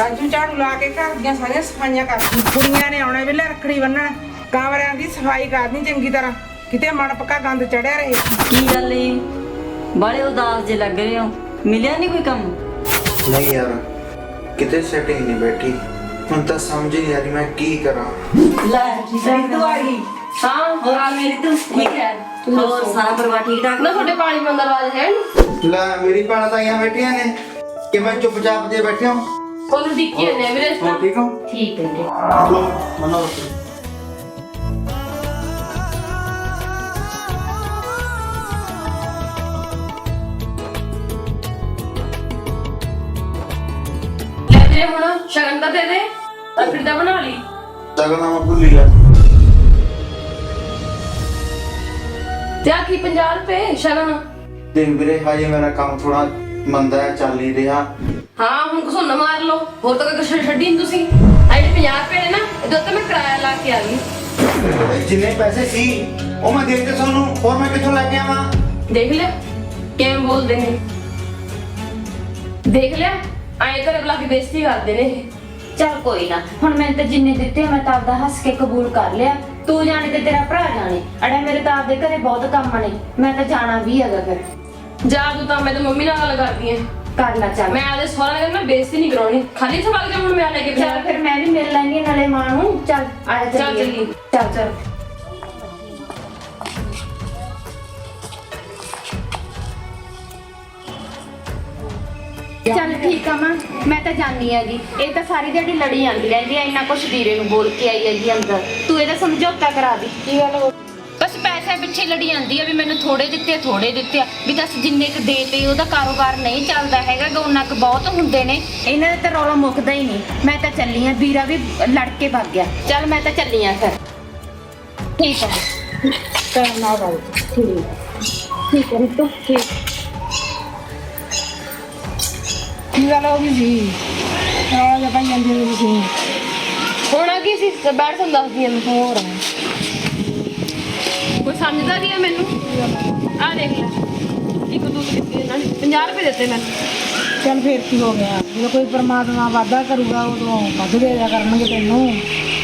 ਰਾਜੂ ਝਾੜੂ ਲਾ ਕੇ ਘਰ ਦੀਆਂ ਸਾਰੀਆਂ ਸਫਾਈਆਂ ਕਰਦੀ ਕੁੜੀਆਂ ਨੇ ਆਉਣੇ ਵੇਲੇ ਰੱਖੜੀ ਬੰਨਣ। ਕਮਰਿਆਂ ਦੀ ਸਫ਼ਾਈ ਕਰਨੀ ਚੰਗੀ ਤਰ੍ਹਾਂ। ਕਿਤੇ ਮਣ ਪੱਕਾ ਗੰਦ ਚੜਿਆ ਰਹੇ। ਕੀ ਗੱਲ ਏ? ਬੜੇ ਉਦਾਸ ਜੇ ਲੱਗ ਰਹੇ ਹੋ। ਮਿਲਿਆ ਨਹੀਂ ਕੋਈ ਕੰਮ? ਨਹੀਂ ਯਾਰ ਕਿਤੇ ਸੈਟਿੰਗ ਨਹੀਂ ਬੈਠੀ। ਹੁਣ ਤਾਂ ਸਮਝ ਹੀ ਨਹੀਂ ਆ ਰਹੀ ਮੈਂ ਕੀ ਕਰਾਂ। ਲੈ ਤੂੰ ਆ ਗਈ। ਹਾਂ ਹੋਰ? ਆ ਮੇਰੀ ਤੂੰ। ਠੀਕ ਹੈ। ਹੋਰ ਸਾਰਾ ਪਰਿਵਾਰ ਠੀਕ ਠਾਕ? ਨਾ ਤੁਹਾਡੇ ਪਾਣੀ ਮੰਦਰ ਆਵਾਜ਼ ਹੈ? ਲੈ ਮੇਰੀ ਭੈਣਾਂ ਤਾਂ ਆਈਆਂ ਬੈਠੀਆਂ ਨੇ। ਕਿ ਮੈਂ ਚੁੱਪਚਾਪ ਜੇ ਬੈਠਿਆ ਹਾਂ? ਤੁਹਾਨੂੰ ਡਿੱਕੀ ਨੇ ਵੀਰੇ ਹੋਰ ਠੀਕ ਹੋ? ਠੀਕ ਹੈ ਜੀ। ਲੋ ਮਨੋ ਲੈ ਵੀਰੇ ਹੁਣ ਸ਼ਗਨ ਤਾਂ ਦੇ ਦੇ ਅਖੜੀ ਤਾਂ ਬਣਾ ਲਈ। ਤਗਨਾ ਮੈਂ ਭੁੱਲ ਗਿਆ। ਤੇ ਆ ਕੀ 50 ਰੁਪਏ ਸ਼ਗਨ? ਤੇ ਵੀਰੇ ਹਾਏ ਮੇਰਾ ਕੰਮ ਥੋੜਾ ਮੰਦਾ ਹੈ ਚੱਲ ਨਹੀਂ ਰਿਹਾ। ਹਾਂ ਹੁਣ ਕੁਛ ਨਾ ਮਾਰ ਲਓ। ਹੋਰ ਤਾਂ ਕੋਈ ਕੁਛ ਛੱਡੀ ਨੀ ਤੁਸੀਂ। ਆ ਜਿਹੜੇ 50 ਰੁਪਏ ਨੇ ਨਾ ਇਹਦੇ ਉੱਤੇ ਮੈਂ ਕਿਰਾਇਆ ਲਾ ਕੇ ਆ ਗਈ। ਜਿੰਨੇ ਪੈਸੇ ਸੀ ਉਹ ਮੈਂ ਦੇ ਦਿੱਤੇ ਤੁਹਾਨੂੰ ਹੋਰ ਮੈਂ ਕਿੱਥੋਂ ਲੈ ਕੇ ਆਵਾਂ? ਦੇਖ ਲਿਆ ਕਿਵੇਂ ਬੋਲਦੇ ਨੇ। ਦੇਖ ਲਿਆ ਐਂ ਘਰੇ ਬੁਲਾ ਕੇ ਬੇਇੱਜ਼ਤੀ ਕਰਦੇ ਨੇ ਇਹ। ਚੱਲ ਕੋਈ ਨਾ ਹੁਣ ਮੈਂ ਤੇ ਜਿੰਨੇ ਦਿੱਤੇ ਮੈਂ ਤਾਂ ਆਪਦਾ ਹੱਸ ਕੇ ਕਬੂਲ ਕਰ ਲਿਆ। ਤੂੰ ਜਾਣੇ ਤੇ ਤੇਰਾ ਭਰਾ ਜਾਣੇ। ਅੜੇ ਮੇਰੇ ਤਾਂ ਆਪਦੇ ਘਰੇ ਬਹੁਤ ਕੰਮ ਨੇ। ਮੈਂ ਤਾਂ ਜਾਣਾ ਵੀ ਹੈਗਾ ਫਿਰ। ਜਾ ਤੂੰ ਤਾਂ ਮੈਂ ਤੇ ਮੰਮੀ ਨਾਲ ਗੱਲ ਕਰਦੀ ਆਂ। ਕਰ ਲੈ ਚੱਲ। ਮੈਂ ਆਦੇ ਸਹੁਰਾ ਨੇ ਮੈਂ ਬੇਇੱਜ਼ਤੀ ਨਹੀਂ ਕਰਾਉਣੀ। ਖਾਲੀ ਸਵਾਲ ਜਾ ਹੁਣ ਮੈਂ ਲੈ ਕੇ ਚੱਲ ਫਿਰ ਮੈਂ ਵੀ ਮਿਲ ਹਾਂ ਨਾਲੇ ਮਾਂ ਨੂੰ। ਚੱਲ ਆ ਜਾ ਚੱਲ। ਚੱਲ ਚੱਲ। ਚੱਲ ਠੀਕ ਆ ਮਾਂ ਮੈਂ ਤਾਂ ਜਾਣੀ ਹੈਗੀ। ਇਹ ਤਾਂ ਸਾਰੀ ਦਿਹਾੜੀ ਲੜੀ ਜਾਂਦੀ ਰਹਿੰਦੀ ਐ ਇੰਨਾ ਕੁਛ ਵੀਰੇ ਨੂੰ ਬੋਲ ਕੇ ਆਈ ਹੈਗੀ ਅੰਦਰ। ਤੂੰ ਇਹਦਾ ਸਮਝੌਤਾ ਕਰਾ ਦੀ। ਕੀ ਗੱਲ ਹੋ ਪਿੱਛੇ ਲੜੀ ਜਾਂਦੀ ਆ ਵੀ ਮੈਨੂੰ ਥੋੜੇ ਦਿੱਤੇ ਥੋੜੇ ਦਿੱਤੇ ਆ। ਵੀ ਦੱਸ ਜਿੰਨੇ ਕ ਦੇ ਤੇ ਉਹਦਾ ਕਾਰੋਬਾਰ ਨਹੀਂ ਚੱਲਦਾ ਹੈਗਾ ਗਾ ਉਹਨਾਂ ਕ ਬਹੁਤ ਹੁੰਦੇ ਨੇ। ਇਹਨਾਂ ਦਾ ਤਾਂ ਰੌਲਾ ਮੁੱਕਦਾ ਹੀ ਨਹੀਂ। ਮੈਂ ਤਾਂ ਚੱਲੀ ਆ ਵੀਰਾ ਵੀ ਲੜ ਕੇ ਭੱਗ ਗਿਆ। ਚੱਲ ਮੈਂ ਤਾਂ ਚੱਲੀ ਆ ਫਿਰ। ਠੀਕ ਹੈ ਨਾਲ ਗੱਲ ਠੀਕ ਠੀਕ ਹੈ ਰਿਤੂ ਠੀਕ। ਕੀ ਗੱਲ ਹੋ ਗਈ ਜਾ ਭਾਈ ਜਾਂਦੀ ਹੋਈ ਸੀ। ਹੁਣ ਕੀ ਸੀ? ਤੇ ਬੈਠ ਤੁਹਾਨੂੰ ਦੱਸਦੀ ਆਂ ਮੈਂ ਹੋਰ। ਕੋਈ ਸਮਝਦਾ ਨਹੀਂ ਆ ਮੈਨੂੰ। ਆ ਦੇਖ ਲੈ। ਇੱਕ ਦੋ ਦਿੱਤੇ ਇਹਨਾਂ ਨੇ। 50 ਰੁਪਏ ਦਿੱਤੇ ਮੈਨੂੰ ਚੱਲ ਫੇਰ ਕੀ ਹੋ ਗਿਆ? ਜਦੋਂ ਕੋਈ ਪਰਮਾਤਮਾ ਵਾਅਦਾ ਕਰੂਗਾ ਉਦੋਂ ਵੱਧ ਦੇ ਦਿਆ ਕਰਨਗੇ ਤੈਨੂੰ।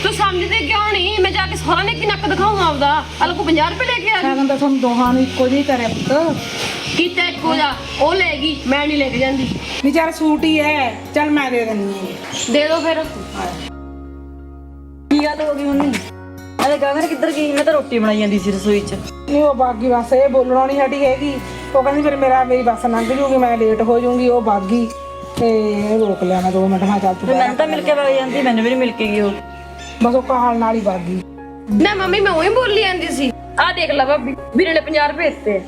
ਤੂੰ ਸਮਝਦੇ ਕਿਉਂ ਨਹੀਂ? ਮੈਂ ਜਾ ਕੇ ਸਹੁਰਾ ਨੇ ਕੀ ਨੱਕ ਦਿਖਾਉਂਗਾ ਆਪਦਾ? ਅਲ ਕੋ 50 ਰੁਪਏ ਲੈ ਕੇ ਆ ਗਈ ਸ਼ਗਨ ਤਾਂ ਤੁਹਾਨੂੰ ਦੋਹਾਂ ਨੂੰ ਇੱਕੋ ਜਿਹੀ ਕਰਿਆ ਪੁੱਤ। ਕੀਤਾ ਇੱਕੋ ਜਾ ਉਹ ਲੈ ਗਈ ਮੈਂ ਨਹੀਂ ਲੈ ਕੇ ਜਾਂਦੀ। ਚੱਲ ਸੂਟ ਹੀ ਹੈ। ਚੱਲ ਮੈਂ ਦੇ ਦਿੰਦੀ ਹਾਂ। ਦੇ ਦੋ ਫਿਰ। ਕੀ ਗੱਲ ਹੋ ਗਈ ਮੰਮੀ ਅਰੇ ਗਗਨ ਕਿੱਧਰ ਗਈ? ਮੈਂ ਤਾਂ ਰੋਟੀ ਬਣਾਈ ਜਾਂਦੀ ਸੀ ਰਸੋਈ 'ਚ। ਨਹੀਂ ਉਹ ਬਾਗੀ ਬਸ ਇਹ ਬੋਲਣੋਂ ਨਹੀਂ ਹਟੀ ਹੈਗੀ। ਉਹ ਕਹਿੰਦੀ ਫਿਰ ਮੇਰਾ ਮੇਰੀ ਬੱਸ ਲੰਘ ਜੂਗੀ ਮੈਂ ਲੇਟ ਹੋ ਜਾਊਂਗੀ ਉਹ ਬਾਗੀ। ਤੇ ਰੋਕ ਲਿਆ ਮੈਂ ਦੋ ਮਿੰਟ ਮੈਂ ਚੱਲ ਤੂੰ ਤੇ ਮੈਨੂੰ ਤਾਂ ਮਿਲ ਕੇ ਵਗ ਜਾਂਦੀ ਮੈਨੂੰ ਵੀ ਨਹੀਂ ਮਿਲ ਕੇ ਗਈ ਉਹ। ਬਸ ਉਹ ਕਹਾਲ ਨਾਲ ਹੀ ਬਾਗੀ। ਨਾ ਮੰਮੀ ਮੈਂ ਉਹੀ ਬੋਲੀ ਜਾਂਦੀ ਸੀ। ਆ ਦੇਖ ਲੈ ਭਾਬੀ ਵੀਰੇ ਨੇ 50 ਰੁਪਏ ਦਿੱਤੇ।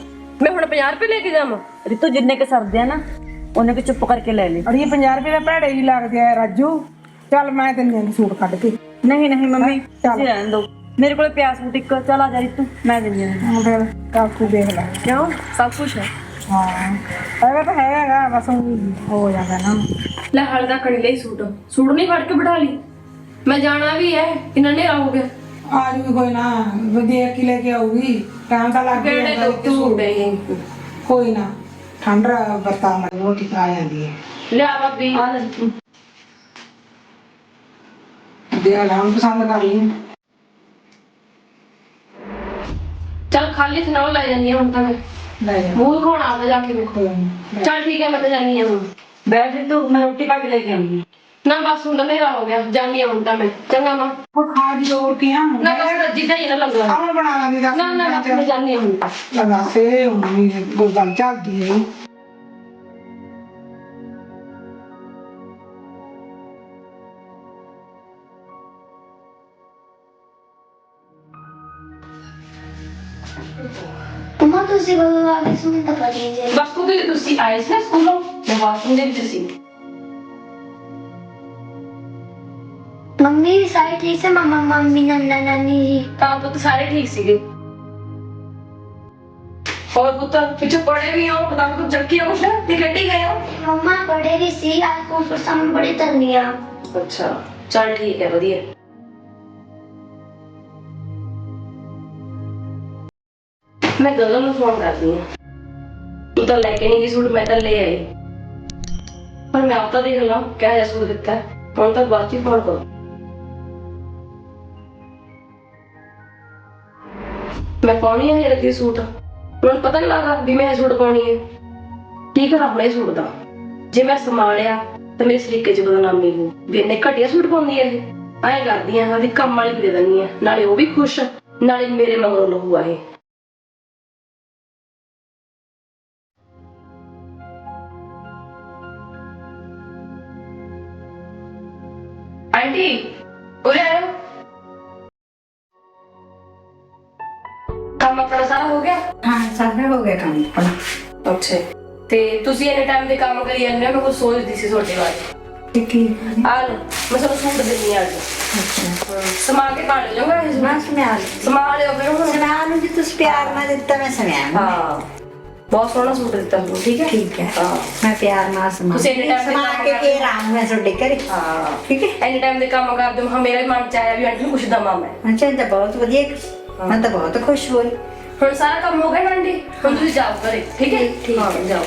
ਮੈਂ ਹੁਣ 50 ਰੁਪਏ ਲੈ ਕੇ ਜਾਵਾਂ। ਰਿਤੂ ਜਿੰਨੇ ਕ ਸਰਦੇ ਆ ਨਾ ਉਹਨੇ ਕਿ ਚੁੱਪ ਕਰਕੇ ਲੈ ਲੈ ਅੜੀਏ 50 ਰੁਪਏ ਦਾ ਭੈੜੇ ਹੀ ਲੱਗਦੇ ਆ ਰਾਜੂ। ਚੱਲ ਮੈਂ ਤੈਨੂੰ ਸੂਟ ਕੱਢ ਕੇ। ਨਹੀਂ ਨਹੀਂ ਮੰਮੀ ਚੱਲ। ਰਹਿਣ ਦਿਓ। ਮੇਰੇ ਕੋਲ ਪਿਆ ਸੂਟ ਇੱਕ। ਚੱਲ ਆ ਜਾ ਰਿਤੂ ਮੈਂ ਦਿੰਦੀ ਹਾਂ ਹੁਣ ਫਿਰ ਦੇਖ ਲੈ। ਕਿਉਂ? ਸਭ ਕੁਝ ਹੈ। ਹਾਂ। ਹੈਗਾ ਤਾਂ ਹੈਗਾ ਬਸ ਊਂ ਹੋ ਜਾਂਦਾ ਨਾ। ਲੈ ਹਾਲੇ ਨਹੀਂ ਲਈ ਸੂਟ। ਸੂਟ ਨਹੀਂ ਫੜ ਕੇ ਬਿਠਾ ਲਈ। ਮੈਂ ਜਾਣਾ ਵੀ ਹੈ ਕਿੰਨਾ ਹਨੇਰਾ ਹੋ ਗਿਆ। ਆ ਜੂਗੀ ਕੋਈ ਨਾ ਵਧੀਆ ਕੀ ਲੈ ਕੇ ਆਊਗੀ। ਟਾਈਮ ਤਾਂ ਲੱਗ ਕਿਹੜੇ ਜਾਂਦਾ ਲੋਕ ਸੂਟ। ਹੈ ਇਹ? ਕੋਈ ਨਾ ਠੰਡ ਵਰਤਾ ਮਾਰੀ ਮੋਟੀ ਆ ਜਾਂਦੀ ਹੈ। ਲਿਆ ਭਾਬੀ। ਆ ਲੈ। ਦੇ ਆ ਹੁਣ ਪਸੰਦ ਕਰ ਲਈ। ਚੱਲ ਖਾਲੀ ਸੁਣਾਓ ਲੈ ਜਾਂਦੀ ਹਾਂ ਹੁਣ ਤਾਂ ਮੈਂ। ਲੈ ਜਾ। ਮੂੰਹ ਦਿਖਾਉਣਾ ਆਪਦਾ ਜਾ ਕੇ ਵੇਖੋ। ਚੱਲ ਠੀਕ ਹੈ ਮੈਂ ਤਾਂ ਜਾਣੀ ਹਾਂ ਹੁਣ। ਬੈਠ ਰਿਤੂ ਮੈਂ ਰੋਟੀ ਪਾ ਕੇ ਲੈ ਕੇ ਆਉਂਗੀ ਨਾ ਬਸ ਹੁਣ ਤਾਂ ਹਨੇਰਾ ਹੋ ਗਿਆ ਜਾਣੀ ਹਾਂ ਹੁਣ ਤਾਂ ਮੈਂ। ਚੰਗਾ ਮਾਂ। ਉਹ ਖਾ ਦੀ ਰੋਟੀਆਂ ਨਾ ਬਸ ਰੱਜੀ ਦਾ ਹੀ ਨਾ ਲੱਗਾ ਆਉਂ ਬਣਾ ਲਾਂਗੀ ਨਾ ਨਾ ਬਸ ਮੈਂ ਜਾਣੀ ਹਾਂ ਹੁਣ ਤਾਂ। ਲਗਾ ਸੇ ਉਮੀ ਗੱਲ ਚੱਲਦੀ ਹੈ ਮੰਮਾ ਤੁਸੀਂ ਕਦੋਂ ਆ ਗਏ ਸੀ ਮੈਨੂੰ ਤਾਂ ਪਤਾ ਹੀ ਨਹੀਂ ਬਸ ਤੂੰ ਤੇ ਤੁਸੀਂ ਆਏ ਸੀ ਨਾ ਸਕੂਲੋਂ ਮੈਂ ਬਾਥਰੂਮ ਦੇ ਵਿੱਚ ਸੀ ਮੰਮੀ ਵੀ ਸਾਰੇ ਠੀਕ ਸੀ ਮਮਾ ਮੰਮੀ ਨੰਨਾ ਨਾਨੀ ਜੀ ਤਾਂ ਪੁੱਤ ਸਾਰੇ ਠੀਕ ਸੀਗੇ ਹੋਰ ਪੁੱਤ ਪਿੱਛੇ ਪੜੇ ਵੀ ਹੋ ਪਤਾ ਕੁਝ ਜੱਕੀ ਹੋ ਨਾ ਤੇ ਗੱਡੀ ਗਏ ਹੋ ਮੰਮਾ ਬੜੇ ਵੀ ਸੀ ਅੱਜ ਕੋਲ ਪਰ ਸਾਨੂੰ ਬੜੇ ਧੰਨਿਆ ਅੱਛਾ ਚੱਲ ਠੀਕ ਮੈਂ ਗਗਨ ਨੂੰ ਫੋਨ ਕਰਦੀ ਹਾਂ। ਤੂੰ ਤਾਂ ਲੈ ਕੇ ਨਹੀਂ ਗਈ ਸੂਟ, ਮੈਂ ਤਾਂ ਲੈ ਆਈ। ਪਰ ਮੈਂ ਆਪ ਤਾਂ ਦੇਖ ਲਾਂ, ਕਿਹੋ ਜਿਹਾ ਸੂਟ ਦਿੱਤਾ ਹੈ। ਹੁਣ ਤਾਂ ਬਾਅਦ ਚ ਹੀ ਫੋਨ ਕਰੋ। ਮੈਂ ਪਾਉਣੀ ਹੈ ਰੱਦੀ ਸੂਟ। ਮੈਨੂੰ ਪਤਾ ਨਹੀਂ ਲੱਗਦਾ ਵੀ ਮੈਂ ਇਹ ਸੂਟ ਪਾਉਣੀ ਹੈ। ਕੀ ਕਰਾਂ ਇਹ ਸੂਟ ਦਾ? ਜੇ ਮੈਂ ਸੰਭਾਲਿਆ, ਤਾਂ ਮੇਰੇ ਸਰੀਕੇ ਚ ਬਦਨਾਮੀ ਹੋ ਵੀ ਇਹਨੇ ਘਟਿਆ ਸੂਟ ਪਾਉਂਦੀ ਹੈ ਇਹ। ਐਂ ਕਰਦੀ ਆ, ਵੀ ਕੰਮ ਵਾਲੀ ਦੇ ਦਿੰਦੀ ਆ। ਨਾਲੇ ਉਹ ਵੀ ਖੁਸ਼ ਨਾਲੇ ਮੇਰੇ ਮਗਰੋਂ ਲਹੂ ਇਹ। ਉਰੇ ਆਓ ਕੰਮ ਆਪਣਾ ਸਾਰਾ ਹੋ ਗਿਆ? ਹਾਂ ਸਾਰਾ ਹੋ ਗਿਆ ਕੰਮ ਆਪਣਾ। ਅੱਛਾ। ਤੇ ਤੁਸੀਂ ਇਹਨੇ ਟਾਈਮ ਦੇ ਕੰਮ ਕਰੀ ਜਾਂਦੇ ਹੋ ਮੈਂ ਕੁਝ ਸੋਚਦੀ ਸੀ ਤੁਹਾਡੇ ਬਾਰੇ। ਠੀਕ ਹੈ ਆ ਲਓ ਮੈਂ ਤੁਹਾਨੂੰ ਸੂਟ ਦਿੰਨੀ ਆ ਅੱਜ। ਅੱਛਾ। ਸਮਾ ਕੇ ਪਾ ਇਹ ਮੈਂ ਸੂਟ ਸੁਣਿਆ ਸਮਾ ਲਿਓ। ਫਿਰ ਹੁਣ। ਸੁਣਾ ਨੂੰ ਜੀ ਤੁਸੀਂ ਪਿਆਰ ਨਾਲ ਦਿੱਤਾ ਮੈਂ ਸੁਣਿਆ ਹਾਂ। ਬਹੁਤ ਸੋਹਣਾ ਸੂਟ ਦਿੱਤਾ ਤੁਹਾਨੂੰ ਠੀਕ ਹੈ? ਠੀਕ ਹੈ। ਹਾਂ। ਮੈਂ ਪਿਆਰ ਨਾਲ ਸਮਾ ਤੁਸੀਂ ਇੰਨੇ time ਤੇ ਸਮਾ ਕੰਮ ਕੇ ਕਰਦੇ ਕੇ ਰਾਮ ਮੈਂ ਤੁਹਾਡੇ ਘਰੇ। ਹਾਂ। ਠੀਕ ਹੈ? ਐਨੀ ਟਾਈਮ ਦੇ ਕੰਮ ਕਰਦੇ ਹਾਂ ਮੇਰਾ ਵੀ ਮਨ ਚ ਆਇਆ ਵੀ ਆਂਟੀ ਨੂੰ ਕੁਛ ਦਵਾਂ ਮੈਂ। ਅੱਛਾ ਇਹ ਤਾਂ ਬਹੁਤ ਵਧੀਆ ਮੈਂ ਤਾਂ ਬਹੁਤ ਖੁਸ਼ ਹੋਈ। ਹੁਣ ਸਾਰਾ ਕੰਮ ਹੋ ਗਿਆ ਨਾ ਆਂਟੀ? ਹੁਣ ਤੁਸੀਂ ਜਾਓ ਘਰੇ ਠੀਕ ਹੈ? ਠੀਕ। ਹਾਂ ਜਾਓ।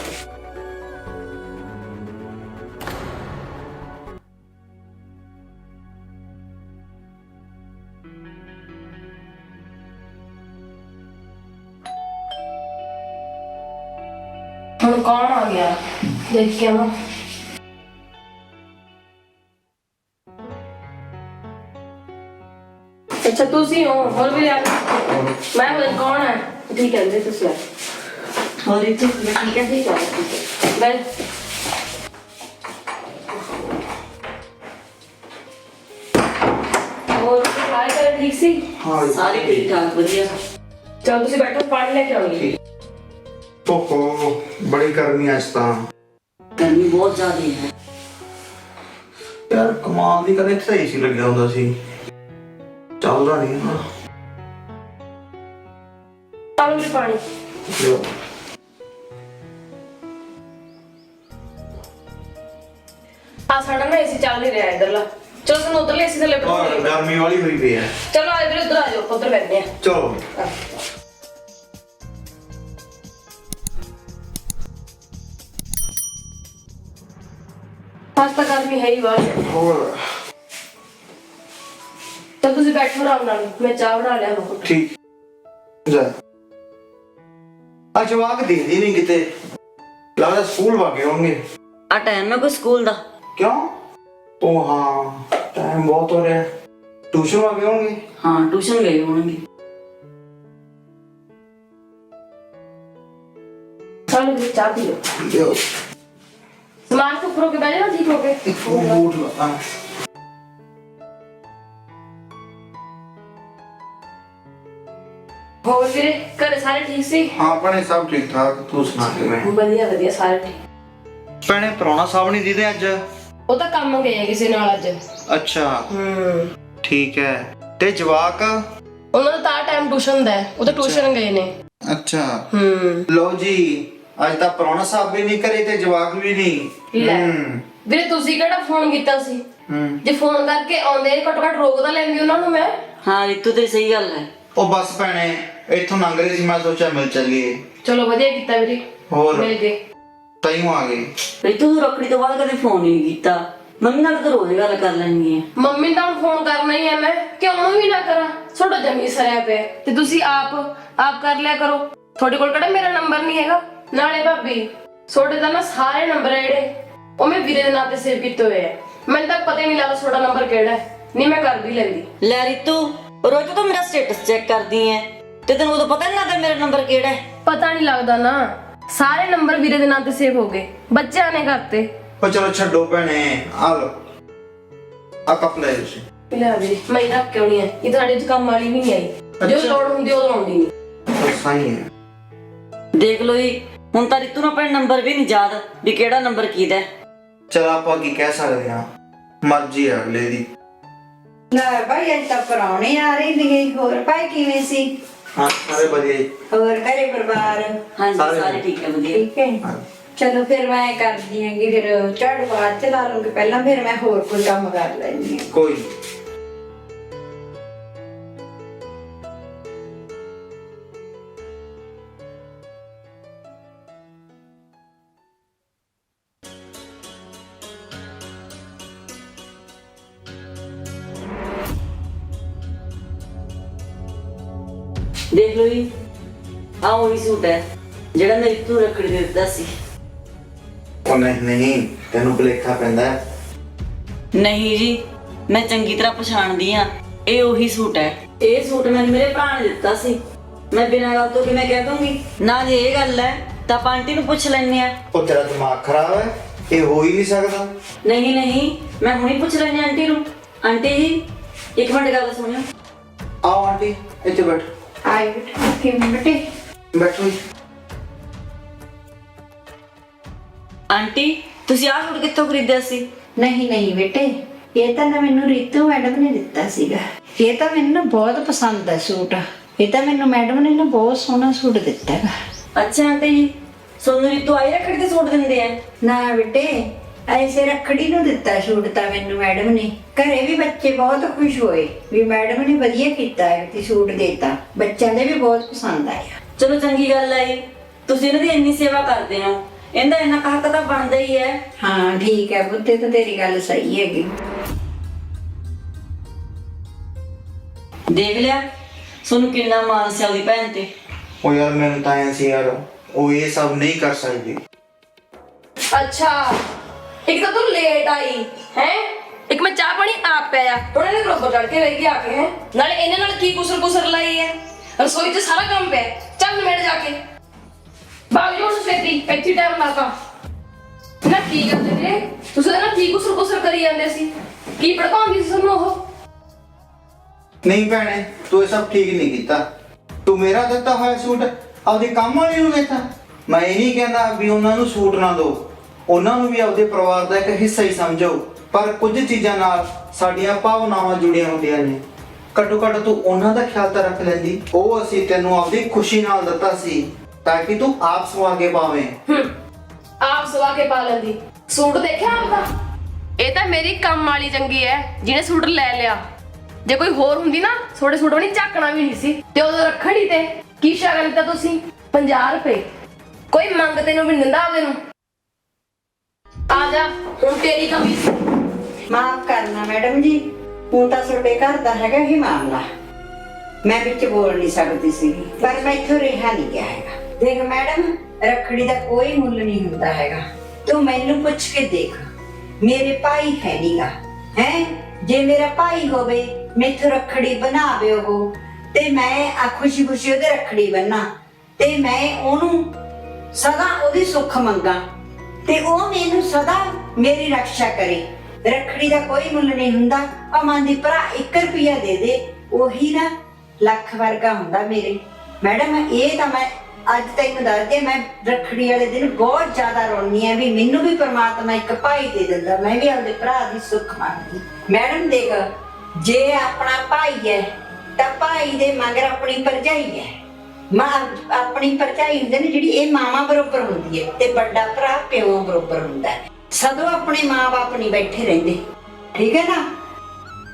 ਹੁਣ ਕੌਣ ਆ ਗਿਆ ਦੇਖ ਕੇ ਆਵਾਂ ਅੱਛਾ ਤੁਸੀਂ ਹੋ ਹੋਰ ਵੀ ਆ ਮੈਂ ਹੁਣ ਕੌਣ ਹੈ ਠੀਕ ਹੈ ਜੀ ਤੁਸੀਂ ਆ ਹੋਰ ਇਹ ਮੈਂ ਠੀਕ ਹੈ ਠੀਕ ਹੈ ਬੈ ਹੋਰ ਸਾਰੇ ਘਰੇ ਠੀਕ ਸੀ ਹਾਂ ਸਾਰੇ ਠੀਕ ਠਾਕ ਵਧੀਆ ਚਲ ਤੁਸੀਂ ਬੈਠੋ ਪਾਣੀ ਓਹੋ ਬੜੀ ਗਰਮੀ ਅੱਜ ਤਾਂ। ਗਰਮੀ ਬਹੁਤ ਜ਼ਿਆਦਾ ਹੈ। ਯਾਰ ਕਮਾਲ ਦੀ ਕਦੇ ਸਹੀ ਸੀ ਲੱਗਿਆ ਹੁੰਦਾ ਸੀ। ਚੱਲਦਾ ਨਹੀਂ ਨਾ। ਪਾਣੀ। ਲਿਓ। ਆ ਸਾਡਾ ਨਾ ਏਸੀ ਚੱਲ ਨਹੀਂ ਰਿਹਾ ਇਧਰਲਾ। ਚਲੋ ਸਾਨੂੰ ਉਧਰਲੇ ਏਸੀ ਥੱਲੇ ਔਰ ਬਿਠਾਓ ਗਰਮੀ ਵਾਲੀ ਹੋਈ ਪਈ ਹੈ। ਚਲੋ ਇਧਰ ਉਧਰ ਆ ਜਾਓ ਉਧਰ ਬੈਠਦੇ ਆ ਚਲੋ। ਅੱਜ ਤਾਂ ਗਰਮੀ ਹੈ ਹੀ ਬਾਹਰ। ਹੋਰ। ਚਲ ਤੁਸੀਂ ਬੈਠੋ ਆਰਾਮ ਨਾਲ ਮੈਂ ਚਾਹ ਬਣਾ ਲਿਆ ਹਾਂ ਠੀਕ। ਜਾ। ਅੱਜ ਵਾਕ ਦੇ ਦੀ ਨਹੀਂ ਕਿਤੇ। ਲੱਗਦਾ ਸਕੂਲ ਵਾਗੇ ਹੋਣਗੇ। ਆ ਟਾਈਮ ਹੈ ਕੋਈ ਸਕੂਲ ਦਾ? ਕਿਉਂ? ਉਹ ਹਾਂ ਟਾਈਮ ਬਹੁਤ ਹੋ ਰਿਹਾ। ਟਿਊਸ਼ਨ ਵਾਗੇ ਹੋਣਗੇ। ਹਾਂ ਟਿਊਸ਼ਨ ਗਏ ਹੋਣਗੇ। ਚਲੋ ਜੀ ਚਾਹ ਪੀ ਲਓ। ਲਿਓ। ਸਮਾਨ ਤੋਂ ਉੱਪਰੋਂ ਕੇ ਬਹਿ ਜਾਣਾ ਠੀਕ ਹੋ ਕੇ ਇੱਕ ਬੂਟ ਲਾ ਹੋਰ ਵੀਰੇ ਘਰੇ ਸਾਰੇ ਠੀਕ ਸੀ? ਹਾਂ ਭੈਣੇ ਸਭ ਠੀਕ ਠਾਕ। ਤੂੰ ਸੁਣਾ ਕਿਵੇਂ? ਵਧੀਆ ਵਧੀਆ ਸਾਰੇ ਠੀਕ। ਭੈਣੇ ਪ੍ਰਾਹੁਣਾ ਸਾਹਿਬ ਨਹੀਂ ਦੀਦੇ ਅੱਜ? ਉਹ ਤਾਂ ਕੰਮ ਗਏ ਆ ਕਿਸੇ ਨਾਲ ਅੱਜ। ਅੱਛਾ। ਹੂੰ। ਠੀਕ ਹੈ ਤੇ ਜਵਾਕ ਉਹਨਾਂ ਦਾ ਤਾਂ ਟਾਈਮ ਟਿਊਸ਼ਨ ਦਾ ਹੈ। ਉਹ ਤਾਂ ਟਿਊਸ਼ਨ ਗਏ ਨੇ। ਅੱਛਾ। ਹੂੰ। ਲਓ ਜੀ। ਅੱਜ ਤਾਂ ਪ੍ਰਾਹੁਣਾ ਸਾਹਿਬ ਵੀ ਨਹੀਂ ਕਰੇ ਤੇ ਜਵਾਕ ਵੀ ਨਹੀਂ। ਲੈ। ਹੂੰ। ਵੀਰੇ ਤੁਸੀਂ ਕਿਹੜਾ ਫੋਨ ਕੀਤਾ ਸੀ? ਹੂੰ। ਜੇ ਫੋਨ ਕਰਕੇ ਆਉਂਦੇ ਘੱਟੋ ਘੱਟ ਰੋਕ ਤਾਂ ਲੈਂਦੀ ਉਹਨਾਂ ਨੂੰ ਮੈਂ। ਹਾਂ ਰਿਤੂ ਤੇ ਸਹੀ ਗੱਲ ਹੈ। ਉਹ ਬਸ ਭੈਣੇ ਇੱਥੋਂ ਲੰਘ ਰਹੀ ਸੀ ਮੈਂ ਸੋਚਿਆ ਮਿਲ ਚੱਲੀਏ। ਚਲੋ ਵਧੀਆ ਕੀਤਾ ਵੀਰੇ। ਹੋਰ? ਮਿਲ ਗਏ। ਤਈਂ ਆ ਗਏ। ਰਿਤੂ ਤੂੰ ਰੱਖੜੀ ਤੋਂ ਬਾਅਦ ਕਦੇ ਫੋਨ ਨਹੀਂ ਕੀਤਾ। ਮੰਮੀ ਨਾਲ ਤਾਂ ਰੋਜ਼ ਗੱਲ ਕਰ ਲੈਣੀ ਹੈ। ਮੰਮੀ ਤਾਂ ਹੁਣ ਫੋਨ ਕਰਨਾ ਹੀ ਹੈ ਮੈਂ। ਕਿ ਉਹਨੂੰ ਵੀ ਨਾ ਕਰਾਂ? ਛੋਟਾ ਜਮੀ ਸਰਿਆ ਪਿਆ ਤੇ ਤੁਸੀਂ ਆਪ ਆਪ ਕਰ ਲਿਆ ਕਰੋ। ਤੁਹਾਡੇ ਕੋਲ ਕਿਹੜਾ ਮੇਰਾ ਨੰਬਰ ਨਹੀਂ ਹੈਗਾ? ਨਾਲੇ ਭਾਬੀ ਤੁਹਾਡੇ ਤਾਂ ਨਾ ਸਾਰੇ ਨੰਬਰ ਹੈ ਜਿਹੜੇ। ਉਹ ਮੈਂ ਵੀਰੇ ਦੇ ਨਾਂ ਤੇ ਸੇਵ ਕੀਤੇ ਹੋਏ ਆ। ਮੈਨੂੰ ਤਾਂ ਪਤਾ ਹੀ ਨਹੀਂ ਲੱਗਦਾ ਤੁਹਾਡਾ ਨੰਬਰ ਕਿਹੜਾ ਹੈ। ਨਹੀਂ ਮੈਂ ਕਰ ਵੀ ਲੈਂਦੀ। ਲੈ ਰਿਤੂ ਰੋਜ਼ ਤੂੰ ਮੇਰਾ ਸਟੇਟਸ ਚੈੱਕ ਕਰਦੀ ਐ। ਤੇ ਤੈਨੂੰ ਉਦੋਂ ਪਤਾ ਨਹੀਂ ਲੱਗਦਾ ਮੇਰਾ ਨੰਬਰ ਕਿਹੜਾ ਹੈ। ਪਤਾ ਨਹੀਂ ਲੱਗਦਾ ਨਾ। ਸਾਰੇ ਨੰਬਰ ਵੀਰੇ ਦੇ ਨਾਂ ਤੇ ਸੇਵ ਹੋ ਗਏ। ਬੱਚਿਆਂ ਨੇ ਕਰਤੇ। ਉਹ ਚਲੋ ਛੱਡੋ ਭੈਣੇ ਆ ਲਓ। ਆ ਕੱਪ ਲੈ ਤੁਸੀਂ। ਲੈ ਵੀਰੇ ਮੈਂ ਇਹ ਰੱਖ ਕਿਉਂ ਨਹੀਂ ਹੈ ਇਹ ਤੁਹਾਡੇ ਚ ਕੰਮ ਵਾਲੀ ਵੀ ਨਹੀਂ ਆਈ। ਜੋ ਅੱਛਾ। ਲੋੜ ਹੁੰਦੀ ਉਦੋਂ ਆਉਂਦੀ ਨਹੀਂ ਆਈ ਹੈ। ਦੇਖ ਲੋ ਜੀ ਹੁਣ ਤਾਂ ਰਿਤੂ ਨੂੰ ਆਪਣੇ ਨੰਬਰ ਵੀ ਨਹੀਂ ਯਾਦ ਵੀ ਕਿਹੜਾ ਨੰਬਰ ਕਿਹਦਾ ਹੈ। ਚਲ ਆਪਾਂ ਕੀ ਕਹਿ ਸਕਦੇ ਹਾਂ। ਮਰਜ਼ੀ ਹੈ ਅਗਲੇ ਦੀ। ਲੈ ਭਾਈ ਅੱਜ ਤਾਂ ਪਰੌਣੇ ਆ ਰਹੇ ਨੇ। ਹੋਰ ਭਾਈ ਕਿਵੇਂ ਸੀ? ਹਾਂ ਸਾਰੇ ਵਧੀਆ ਜੀ। ਹੋਰ ਘਰੇ ਪਰਿਵਾਰ? ਹਾਂਜੀ ਸਾਰੇ ਸਾਰੇ ਠੀਕ ਹੈ ਵਧੀਆ। ਠੀਕ ਹੈ। ਹਾਂ। ਚਲੋ ਫਿਰ ਮੈਂ ਕਰਦੀ ਆਂਗੀ ਫਿਰ ਝਾੜੂ ਬਾਅਦ ਚ ਲਾ ਲੂੰਗੀ। ਪਹਿਲਾਂ ਫਿਰ ਮੈਂ ਹੋਰ ਕੋਈ ਕੰਮ ਕਰ ਲੈਂਦੀ ਹਾਂ। ਕੋਈ ਨੀ। ਦੇਖ ਲਓ ਜੀ ਆ ਉਹੀ ਸੂਟ ਹੈ ਜਿਹੜਾ ਮੈਂ ਰਿਤੂ ਰੱਖੜੀ ਦੇ ਦਿੱਤਾ ਸੀ। ਉਹ ਨਹੀਂ ਨਹੀਂ ਤੈਨੂੰ ਭੁਲੇਖਾ ਪੈਂਦਾ ਹੈ। ਨਹੀਂ ਜੀ ਮੈਂ ਚੰਗੀ ਤਰ੍ਹਾਂ ਪਛਾਣਦੀ ਆ ਇਹ ਉਹੀ ਸੂਟ ਹੈ। ਇਹ ਸੂਟ ਮੈਨੂੰ ਮੇਰੇ ਭਰਾ ਨੇ ਦਿੱਤਾ ਸੀ। ਮੈਂ ਬਿਨਾਂ ਗੱਲ ਤੋਂ ਕਿਵੇਂ ਕਹਿ ਦੂੰਗੀ ਨਾ ਜੇ ਇਹ ਗੱਲ ਹੈ ਤਾਂ ਆਪਾਂ ਆਂਟੀ ਨੂੰ ਪੁੱਛ ਲੈਣੇ ਆ ਉਹ ਤੇਰਾ ਦਿਮਾਗ ਖਰਾਬ ਹੈ? ਇਹ ਹੋ ਹੀ ਨਹੀਂ ਸਕਦਾ। ਨਹੀਂ ਨਹੀਂ ਮੈਂ ਹੁਣੇ ਪੁੱਛ ਲੈਣੀ ਆਂਟੀ ਨੂੰ। ਆਂਟੀ ਜੀ ਇੱਕ ਮਿੰਟ ਗੱਲ ਸੁਣਿਓ। ਆਓ ਆਂਟੀ ਇੱਥੇ ਬੈਠ। ਆਏ ਬੇਟੇ ਕਿਵੇਂ ਬੇਟੇ। ਬੈਠੋ ਜੀ। ਆਂਟੀ ਤੁਸੀਂ ਆਹ ਸੂਟ ਕਿੱਥੋਂ ਖਰੀਦਿਆ ਸੀ? ਨਹੀਂ ਨਹੀਂ ਬੇਟੇ ਇਹ ਤਾਂ ਨਾ ਮੈਨੂੰ ਰੀਤੂ ਮੈਡਮ ਨੇ ਦਿੱਤਾ ਸੀਗਾ। ਇਹ ਤਾਂ ਮੈਨੂੰ ਨਾ ਬਹੁਤ ਪਸੰਦ ਹੈ ਸੂਟ। ਇਹ ਤਾਂ ਮੈਨੂੰ ਮੈਡਮ ਨੇ ਨਾ ਬਹੁਤ ਸੋਹਣਾ ਸੂਟ ਦਿੱਤਾ ਹੈਗਾ। ਅੱਛਾ ਆਂਟੀ ਜੀ ਸੋਨੂੰ ਰਿਤੂ ਆਈ ਰੱਖੜੀ ਦੇ ਸੂਟ ਦਿੰਦੇ ਆ? ਨਾ ਬੇਟੇ ਐਸੇ ਰੱਖੜੀ ਨੂੰ ਦਿੱਤਾ ਸੂਟ ਤਾਂ ਮੈਨੂੰ ਮੈਡਮ ਨੇ। ਘਰੇ ਵੀ ਬੱਚੇ ਬਹੁਤ ਖੁਸ਼ ਹੋਏ ਵੀ ਮੈਡਮ ਨੇ ਵਧੀਆ ਕੀਤਾ ਹੈ ਕਿ ਸੂਟ ਦੇਤਾ। ਬੱਚਿਆਂ ਦੇ ਵੀ ਬਹੁਤ ਪਸੰਦ ਆਇਆ। ਚਲੋ ਚੰਗੀ ਗੱਲ ਆਈ ਤੁਸੀਂ ਇਹਨਾਂ ਦੀ ਇੰਨੀ ਸੇਵਾ ਕਰਦੇ ਹੋ। ਇਹਦਾ ਇੰਨਾ ਹੱਕ ਤਾਂ ਬਣਦਾ ਹੀ ਹੈ। ਹਾਂ ਠੀਕ ਹੈ ਬੁੱਤੇ ਤਾਂ ਤੇਰੀ ਗੱਲ ਸਹੀ ਹੈਗੀ। ਦੇਖ ਲਿਆ ਸੋਨੂੰ ਕਿੰਨਾ ਮਾਣ ਸੀ ਉਹਦੀ ਭੈਣ ਤੇ। ਉਹ ਯਾਰ ਮੈਨੂੰ ਤਾਂ ਐਂ ਸੀ ਯਾਰ ਉਹ ਇਹ ਸਭ ਨਹੀਂ ਕਰ ਸਕਦੀ। ਅੱਛਾ। ਇੱਕ ਤਾਂ ਤੂੰ ਲੇਟ ਆਈ ਹੈ? ਇੱਕ ਮੈਂ ਚਾਹ ਪਾਣੀ ਆਪ ਪਿਆ ਥੋੜੇ ਨੇ ਬਰੋਬਰ ਚੜ ਕੇ ਬਹਿ ਗਈ ਆ ਕੇ ਹੈ? ਨਾਲੇ ਇਹਨੇ ਨਾਲ ਕੀ ਕੁਸਰ ਕੁਸਰ ਲਾਈ ਹੈ? ਰਸੋਈ 'ਚ ਸਾਰਾ ਕੰਮ ਪਿਆ। ਚੱਲ ਮੇੜ ਜਾ ਕੇ। ਬਾਗ ਜੋਨ ਸੇਤੀ ਇੱਥੇ ਟਾਈਮ ਲਾਤਾ ਨਾ ਕੀ ਕਰਦੇ ਨੇ? ਤੁਸੀਂ ਨਾ ਕੀ ਕੁਸਰ ਕੁਸਰ ਕਰੀ ਜਾਂਦੇ ਸੀ? ਕੀ ਭੜਕਾਉਂਦੀ ਸੀ ਤੁਹਾਨੂੰ ਉਹ? ਨਹੀਂ ਭੈਣੇ ਤੂੰ ਇਹ ਸਭ ਠੀਕ ਨਹੀਂ ਕੀਤਾ। ਤੂੰ ਮੇਰਾ ਦਿੱਤਾ ਹੋਇਆ ਸੂਟ ਆਪਦੇ ਕੰਮ ਵਾਲੀ ਨੂੰ ਦਿੱਤਾ। ਮੈਂ ਇਹ ਨਹੀਂ ਕਹਿੰਦਾ ਵੀ ਉਹਨਾਂ ਨੂੰ ਸੂਟ ਨਾ ਦਿਓ। ਉਹਨਾਂ ਨੂੰ ਵੀ ਆਪਦੇ ਪਰਿਵਾਰ ਦਾ ਇੱਕ ਹਿੱਸਾ ਹੀ ਸਮਝੋ। ਪਰ ਕੁਝ ਚੀਜ਼ਾਂ ਨਾਲ ਸਾਡੀਆਂ ਭਾਵਨਾਵਾਂ ਜੁੜੀਆਂ ਹੁੰਦੀਆਂ ਨੇ। ਘੱਟੋ ਘੱਟ ਤੂੰ ਉਹਨਾਂ ਦਾ ਖਿਆਲ ਤਾਂ ਰੱਖ ਲੈਂਦੀ। ਉਹ ਅਸੀਂ ਤੈਨੂੰ ਆਪਦੀ ਖੁਸ਼ੀ ਨਾਲ ਦਿੱਤਾ ਸੀ, ਤਾਂ ਕਿ ਤੂੰ ਆਪ ਸਵਾ ਕੇ ਪਾਵੇਂ। ਆਪ ਸਵਾ ਕੇ ਪਾ ਲੈਂਦੀ। ਸੂਟ ਦੇਖਿਆ ਆਪਦਾ ਇਹ ਤਾਂ ਮੇਰੀ ਕੰਮ ਵਾਲੀ ਚੰਗੀ ਐ, ਜਿਹਨੇ ਸੂਟ ਲੈ ਲਿਆ। ਜੇ ਕੋਈ ਹੋਰ ਹੁੰਦੀ ਨਾ ਥੋੜੇ ਸੂਟ ਵੀ ਝਾਕਣਾ ਵੀ ਨਹੀਂ ਸੀ। ਤੇ ਉਦੋਂ ਰੱਖੜੀ ਤੇ। ਕੀ ਸ਼ਗਨ ਦਿੱਤਾ ਤੁਸੀਂ? 50 ਰੁਪਏ। ਕੋਈ ਮੰਗ ਤੈਨੂੰ ਵੀ ਨਿੰਦਾ ਦਿੰਦਾ ਨੂੰ? ਆ ਜਾ, ਹੁਣ ਤੇਰੀ ਕਮੀ ਮਾਫ ਕਰਨਾ ਮੈਡਮ ਜੀ, ਹੁਣ ਤਾਂ ਤੁਹਾਡੇ ਘਰ ਦਾ ਹੈਗਾ ਹੀ ਮਾਮਲਾ। ਮੈਂ ਵਿੱਚ ਬੋਲ ਨਹੀਂ ਸਕਦੀ ਸੀ ਪਰ ਮੈਂ ਇੱਥੋਂ ਰਿਹਾ ਨਹੀਂ ਗਿਆ ਹੈਗਾ। ਦੇਖ ਮੈਡਮ, ਰੱਖੜੀ ਦਾ ਕੋਈ ਮੁੱਲ ਨਹੀਂ ਹੁੰਦਾ ਹੈਗਾ। ਤੂੰ ਮੈਨੂੰ ਪੁੱਛ ਕੇ ਦੇਖ, ਮੇਰੇ ਭਾਈ ਹੈ ਨੀਗਾ। ਹੈ? ਜੇ ਮੇਰਾ ਭਾਈ ਹੋਵੇ, ਮੈਥੋਂ ਰੱਖੜੀ ਬਣਾਵੇ ਉਹ, ਤੇ ਮੈਂ ਆ ਖੁਸ਼ੀ ਖੁਸ਼ੀ ਉਹਦੇ ਰੱਖੜੀ ਬੰਨਾ, ਤੇ ਮੈਂ ਉਹਨੂੰ ਸਦਾ ਉਹਦੀ ਸੁੱਖ ਮੰਗਾ। ਤੇ ਉਹ ਮੈਨੂੰ ਸਦਾ ਮੇਰੀ ਰੱਖਿਆ ਕਰੇ। ਰੱਖੜੀ ਦਾ ਕੋਈ ਮੁੱਲ ਨਹੀਂ ਹੁੰਦਾ। ਅਮਾਂ ਦੀ ਭਰਾ 1 ਰੁਪਿਆ ਦੇ ਦੇ। ਉਹੀ ਨਾ ਲੱਖ ਵਰਗਾ ਹੁੰਦਾ ਮੇਰੇ। ਮੈਡਮ, ਇਹ ਤਾਂ ਮੈਂ ਅੱਜ ਤੈਨੂੰ ਦੱਸਦੀ ਮੈਂ ਰੱਖੜੀ ਵਾਲੇ ਦਿਨ ਬਹੁਤ ਜ਼ਿਆਦਾ ਰੋਣੀ ਆ ਵੀ ਮੈਨੂੰ ਵੀ ਪ੍ਰਮਾਤਮਾ ਇੱਕ ਭਾਈ ਦੇ ਦਿੰਦਾ। ਮੈਂ ਵੀ ਆਪਣੇ ਭਰਾ ਦੀ ਸੁੱਖ ਮੰਗਦੀ ਮੈਡਮ, ਦੇਖ, ਜੇ ਆਪਣਾ ਭਾਈ ਹੈ, ਤਾਂ ਭਾਈ ਦੇ ਮਗਰ ਆਪਣੀ ਭਰਜਾਈ ਹੈ। ਮਾਂ ਆਪਣੀ ਭਰਜਾਈ ਹੁੰਦੇ ਨੇ ਜਿਹੜੀ ਇਹ ਮਾਮਾ ਬਰੋਬਰ ਹੁੰਦੀ ਹੈ ਤੇ ਵੱਡਾ ਭਰਾ ਪਿਓ ਬਰੋਬਰ ਹੁੰਦਾ ਹੈ। ਸਦੋਂ ਆਪਣੇ ਮਾਂ-ਬਾਪ ਨਹੀਂ ਬੈਠੇ ਰਹਿੰਦੇ। ਠੀਕ ਹੈ ਨਾ?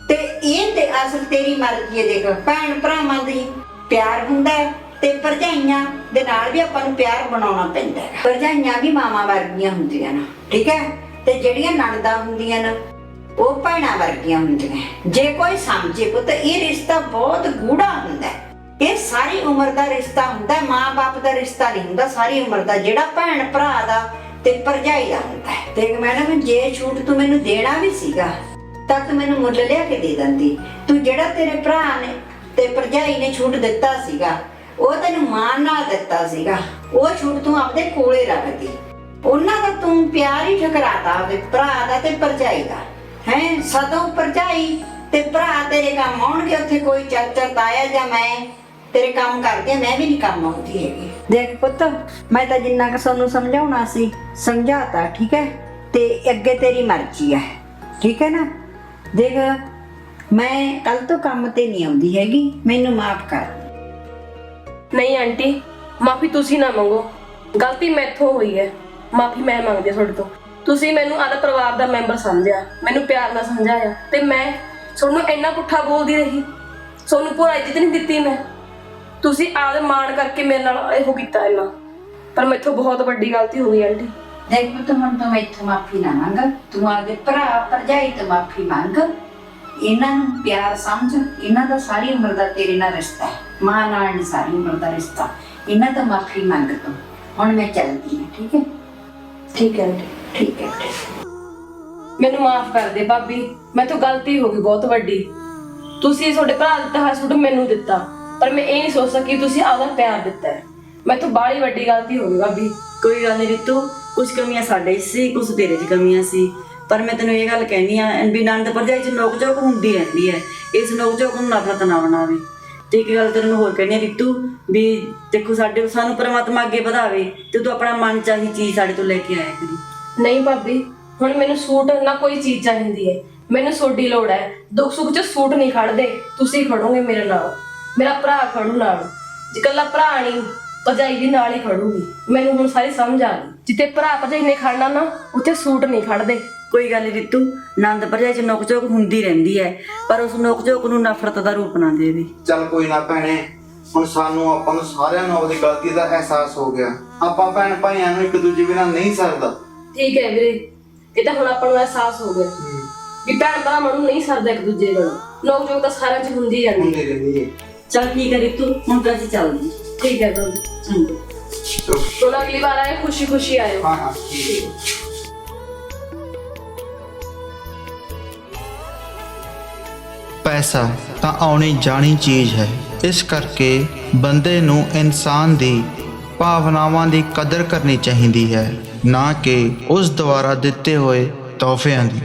ਤੇ ਇਹ ਤੇ ਅਸਲ ਤੇਰੀ ਮਰਜ਼ੀ ਹੈ ਦੇਖ, ਭੈਣ ਭਰਾਵਾਂ ਦੀ ਪਿਆਰ ਹੁੰਦਾ ਹੈ ਤੇ ਭਰਜਾਈਆਂ ਦੇ ਨਾਲ ਵੀ ਆਪਾਂ ਨੂੰ ਪਿਆਰ ਬਣਾਉਣਾ ਪੈਂਦਾ ਹੈ। ਭਰਜਾਈਆਂ ਵੀ ਮਾਮਾ ਵਰਗੀਆਂ ਹੁੰਦੀਆਂ ਨੇ, ਠੀਕ ਹੈ? ਤੇ ਜਿਹੜੀਆਂ ਨਣਦਾਂ ਹੁੰਦੀਆਂ ਨੇ, ਉਹ ਭੈਣਾਂ ਵਰਗੀਆਂ ਹੁੰਦੀਆਂ ਜੇ ਕੋਈ ਸਮਝੇ ਪੁੱਤ, ਇਹ ਰਿਸ਼ਤਾ ਬਹੁਤ ਗੂੜਾ ਹੁੰਦਾ ਹੈ। ਇਹ ਸਾਰੀ ਉਮਰ ਦਾ ਰਿਸ਼ਤਾ ਹੁੰਦਾ ਮਾਂ-ਬਾਪ ਦਾ ਰਿਸ਼ਤਾ ਨਹੀਂ ਹੁੰਦਾ, ਸਾਰੀ ਉਮਰ ਦਾ। ਜਿਹੜਾ ਭੈਣ ਭਰਾ ਦਾ ਤੇ ਭਰਜਾਈ ਦਾ ਹੁੰਦਾ ਹੈ। ਦੇਖ ਮੈਡਮ, ਜੇ ਛੂਟ ਤੂੰ ਮੈਨੂੰ ਦੇਣਾ ਵੀ ਸੀਗਾ, ਤਾਂ ਤੂੰ ਮੈਨੂੰ ਮੁੱਲ ਲਿਆ ਕੇ ਦੇ ਦਿੰਦੀ। ਤੂੰ ਜਿਹੜਾ ਤੇਰੇ ਭਰਾ ਨੇ ਤੇ ਭਰਜਾਈ ਨੇ ਛੂਟ ਦਿੱਤਾ ਸੀਗਾ, ਉਹ ਤੈਨੂੰ ਮਾਣ ਨਾਲ ਦਿੱਤਾ ਸੀਗਾ। ਉਹ ਛੂਟ ਤੂੰ ਆਪਦੇ ਕੋਲੇ ਰੱਖਦੀ। ਉਹਨਾਂ ਦਾ ਤੂੰ ਪਿਆਰ ਹੀ ਠਕਰਾਤਾ ਆਪਦੇ ਭਰਾ ਦਾ ਤੇ ਭਰਜਾਈ ਦਾ। ਹੈ, ਸਦੋਂ ਭਰਜਾਈ ਤੇ ਭਰਾ ਤੇਰੇ ਕੰਮ ਆਉਣਗੇ, ਉੱਥੇ ਕੋਈ ਚਾਚਾ ਤਾਇਆ ਜਾਂ ਮੈਂ? ਤੇਰੇ ਕੰਮ ਕਰਦੀ ਹਾਂ, ਮੈਂ ਵੀ ਨਹੀਂ ਕੰਮ ਆਉਂਦੀ ਹੈਗੀ। ਦੇਖ ਪੁੱਤ ਮੈਂ ਤਾਂ ਜਿੰਨਾ ਕਿ ਤੁਹਾਨੂੰ ਸਮਝਾਉਣਾ ਸੀ ਸਮਝਾਤਾ ਠੀਕ ਹੈ? ਤੇ ਅੱਗੇ ਤੇਰੀ ਮਰਜ਼ੀ ਹੈ ਠੀਕ ਹੈ ਨਾ? ਦੇਖ ਮੈਂ ਕੱਲ ਤੋਂ ਕੰਮ ਤੇ ਨਹੀਂ ਆਉਂਦੀ ਹੈਗੀ ਮੈਨੂੰ ਮਾਫ ਕਰ। ਨਹੀਂ ਆਂਟੀ ਮਾਫੀ ਤੁਸੀਂ ਨਾ ਮੰਗੋ। ਗਲਤੀ ਮੈਥੋਂ ਹੋਈ ਹੈ। ਮਾਫੀ ਮੈਂ ਮੰਗਦੀ ਹਾਂ ਤੁਹਾਡੇ ਤੋਂ। ਤੁਸੀਂ ਮੈਨੂੰ ਆਦਾ ਪਰਿਵਾਰ ਦਾ ਮੈਂਬਰ ਸਮਝਿਆ ਮੈਨੂੰ ਪਿਆਰ ਨਾਲ ਸਮਝਾਇਆ ਤੇ ਮੈਂ ਤੁਹਾਨੂੰ ਇੰਨਾ ਪੁੱਠਾ ਬੋਲਦੀ ਰਹੀ। ਤੁਹਾਨੂੰ ਪੂਰਾ ਇੱਜ਼ਤ ਨਹੀਂ ਦਿੱਤੀ ਮੈਂ। ਤੁਸੀਂ ਆਪਦੇ ਮਾਣ ਕਰਕੇ ਮੇਰੇ ਨਾਲ ਇਹੋ ਕੀਤਾ ਇੰਨਾ। ਪਰ ਮੈਥੋਂ ਬਹੁਤ ਵੱਡੀ ਗਲਤੀ ਹੋ ਗਈ ਆਂਟੀ। ਦੇਖ ਪੁੱਤ ਹੁਣ ਤੂੰ ਮੈਥੋਂ ਮਾਫੀ ਨਾ ਮੰਗ। ਤੂੰ ਆਪਦੇ ਭਰਾ ਭਰਜਾਈ ਤੋਂ ਮਾਫੀ ਮੰਗ। ਇਹਨਾਂ ਨੂੰ ਪਿਆਰ ਸਮਝ। ਇਹਨਾਂ ਦਾ ਸਾਰੀ ਉਮਰ ਦਾ ਤੇਰੇ ਨਾਲ ਰਿਸ਼ਤਾ ਹੈ। ਮਾਂ ਨਾਲ ਨਹੀਂ ਸਾਰੀ ਉਮਰ ਦਾ ਰਿਸ਼ਤਾ। ਇਹਨਾਂ ਤੋਂ ਮਾਫੀ ਮੰਗ ਤੂੰ। ਹੁਣ ਮੈਂ ਚੱਲਦੀ ਹਾਂ ਠੀਕ ਹੈ? ਠੀਕ ਹੈ ਆਂਟੀ। ਠੀਕ ਹੈ ਮੈਨੂੰ ਮਾਫ ਕਰ ਦੇ ਭਾਬੀ। ਮੈਂ ਤੋਂ ਗਲਤੀ ਹੋ ਗਈ ਬਹੁਤ ਵੱਡੀ। ਤੁਸੀਂ ਤੁਹਾਡੇ ਭਰਾ ਦਿੱਤਾ ਸੂਟ ਮੈਨੂੰ ਦਿੱਤਾ। ਪਰ ਮੈਂ ਇਹ ਨਹੀਂ ਸੋਚ ਸਕੀ ਤੁਸੀਂ ਆਪਦਾ ਪਿਆਰ ਦਿੱਤਾ ਹੈ। ਮੈਂ ਤੋਂ ਬਾਹਲੀ ਵੱਡੀ ਗਲਤੀ ਹੋ ਗਈ ਭਾਬੀ। ਕੋਈ ਗੱਲ ਨਹੀਂ ਰਿਤੂ ਕੁਝ ਕਮੀਆਂ ਸਾਡੇ 'ਚ ਸੀ ਕੁਝ ਤੇਰੇ 'ਚ ਕਮੀਆਂ ਸੀ। ਪਰ ਮੈਂ ਤੈਨੂੰ ਇਹ ਗੱਲ ਕਹਿਨੀ ਆ ਵੀ ਨੰਦ ਭਰਜਾਈ 'ਚ ਨੋਕ ਝੋਕ ਹੁੰਦੀ ਰਹਿੰਦੀ ਹੈ। ਇਸ ਨੋਕ ਝੋਕ ਨੂੰ ਨਫ਼ਰਤ ਨਾ ਬਣਾਵੇ। ਤੇ ਇੱਕ ਗੱਲ ਤੈਨੂੰ ਹੋਰ ਕਹਿਨੀ ਆ ਰਿਤੂ ਵੀ ਦੇਖੋ ਸਾਡੇ ਸਾਨੂੰ ਪਰਮਾਤਮਾ ਅੱਗੇ ਵਧਾਵੇ ਤੇ ਤੂੰ ਆਪਣਾ ਮਨ ਚਾਹੀ ਚੀਜ਼ ਸਾਡੇ ਤੋਂ ਲੈ ਕੇ ਆਇਆ ਕਰੀ। ਨਹੀਂ ਭਾਬੀ ਹੁਣ ਮੈਨੂੰ ਸੂਟ ਨਾ ਕੋਈ ਚੀਜ਼ ਚਾਹੀਦੀ ਹੈ। ਮੈਨੂੰ ਸੋਡੀ ਲੋੜ ਹੈ। ਦੁੱਖ ਸੁੱਖ 'ਚ ਸੂਟ ਨਹੀਂ ਖੜਦੇ। ਤੁਸੀਂ ਖੜੋਗੇ ਮੇਰੇ ਨਾਲ। ਮੇਰਾ ਭਰਾ ਖੜੂ ਨਾਲ। ਜੇ ਇਕੱਲਾ ਭਰਾ ਨਹੀਂ ਭਰਜਾਈ ਵੀ ਨਾਲ ਹੀ ਖੜੂਗੀ। ਮੈਨੂੰ ਹੁਣ ਸਾਰੀ ਸਮਝ ਆ ਗਈ। ਜਿੱਥੇ ਭਰਾ ਭਰਜਾਈ ਨੇ ਖੜਨਾ ਨਾ ਉੱਥੇ ਸੂਟ ਨਹੀਂ ਖੜਦੇ। ਕੋਈ ਗੱਲ ਨਹੀਂ ਰਿਤੂ ਨੰਦ ਭਰਜਾਈ 'ਚ ਨੋਕ ਝੋਕ ਹੁੰਦੀ ਰਹਿੰਦੀ ਹੈ ਪਰ ਉਸ ਨੋਕ ਝੋਕ ਨੂੰ ਨਫ਼ਰਤ ਦਾ ਰੂਪ ਨਾ ਦੇਵੇ। ਚੱਲ ਕੋਈ ਨਾ ਭੈਣੇ ਹੁਣ ਸਾਨੂੰ ਆਪਾਂ ਨੂੰ ਸਾਰਿਆਂ ਨੂੰ ਆਪਣੀ ਗਲਤੀ ਦਾ ਅਹਿਸਾਸ ਹੋ ਗਿਆ। ਆਪਾਂ ਭੈਣ ਭਾਈਆਂ ਨੂੰ ਇੱਕ ਦੂਜੇ ਬਿਨਾਂ ਨਹੀਂ ਸਰਦਾ। ਠੀਕ ਹੈ ਵੀਰੇ ਇਹ ਤਾਂ ਹੁਣ ਆਪਾਂ ਨੂੰ ਅਹਿਸਾਸ ਹੋ ਗਿਆ। ਵੀ ਭੈਣ ਭਰਾ ਨੂੰ ਨਹੀਂ ਸਰਦਾ ਇੱਕ ਦੂਜੇ ਨਾਲ ਲੋਕ ਜੋ ਤਾਂ ਸਾਰਿਆਂ 'ਚ ਹੁੰਦੀ ਜਾਂਦੀ। ਹੁੰਦੇ ਰਹਿੰਦੀ ਹੈ ਚੱਲ ਠੀਕ ਹੈ ਰਿਤੂ ਹੁਣ ਤਾਂ ਅਸੀਂ ਚੱਲਦੇ ਠੀਕ ਹੈ ਭਾਬੀ ਚੰਗਾ। ਚਲੋ। ਅਗਲੀ ਵਾਰ ਆਏ ਖੁਸ਼ੀ ਖੁਸ਼ੀ ਆਇਓ। ਹਾਂ ਹਾਂ ਠੀਕ। ਹੈ ਪੈਸਾ ਤਾਂ ਆਉਣੀ ਜਾਣੀ ਚੀਜ਼ ਹੈ। ਇਸ ਕਰਕੇ ਬੰਦੇ ਨੂੰ ਇਨਸਾਨ ਦੀ ਭਾਵਨਾਵਾਂ ਦੀ ਕਦਰ ਕਰਨੀ ਚਾਹੀਦੀ ਹੈ ਨਾ ਕਿ ਉਸ ਦੁਆਰਾ ਦਿੱਤੇ ਹੋਏ ਤੋਹਫਿਆਂ ਦੀ।